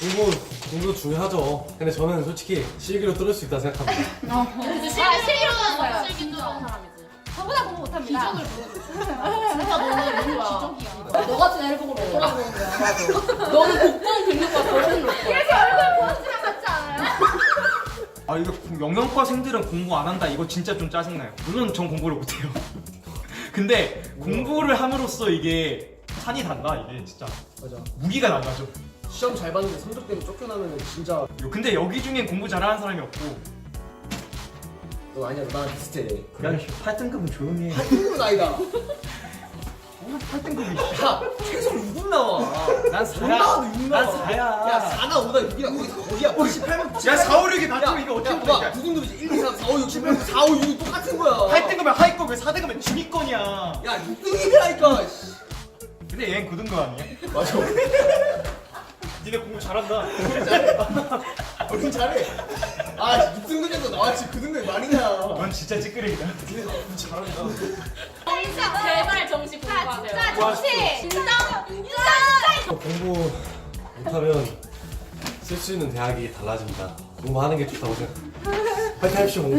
공부 공부 중요하죠. 근데 저는 솔직히 실기로 뚫을 수 있다 생각합니다. 그래서 실기로 아, 실기 뚫은 사람이지. 저보다 공부 못합니다. 기적을 보여줘. 진짜 너는 너무 기적이야. 너 같은 애를 보고 못 돌아보는 거야. 맞아. 너는 복부는 근육과 덜은 높고. 그래서 얼굴 보스랑 같지 않아요? 아 이거 공- 영양과생들은 공부 안 한다 이거 진짜 좀 짜증나요 물론 전 공부를 못해요 근데 공부를 함으로써 이게 산이 단다 이게 진짜 맞아. 무기가 나가죠 시험 잘 봤는데 성적 때문에 쫓겨나면 진짜 근데 여기 중엔 공부 잘하는 사람이 없고 너 아니야 너 나랑 비슷해. 야 8등급은 조용히 해 한국은 아니다. 8등급이 야 최소 6은 나와. 난 나와도 6 나와. 난 4야 야 4나 5나 6이나 거기 거기야. 58만. 야 4, 5, 6이 낮으면 이거 야, 어떻게 봐봐. 보니까 두 등급이지. 1, 2, 3, 4, 5, 6, 7, 8, 9, 4, 5, 6이 똑같은 거야. 8등급은 하위권 왜 4등급은 중위권이야 야 6등이라니까. 근데 얘는 9등급 아니야? 맞아. 니네 공부 잘한다 우린 잘해. 아 6등급에서 나왔지 9등급이 말이냐. 넌 진짜 찌끄레기다 니네 공부 잘한다. 제발 정식 자, 공부하세요. 진짜 정치! 인정! 인정! 공부 못하면 쓸 수 있는 대학이 달라집니다. 공부하는 게 좋다고 생각. 파이팅 합시다 공부.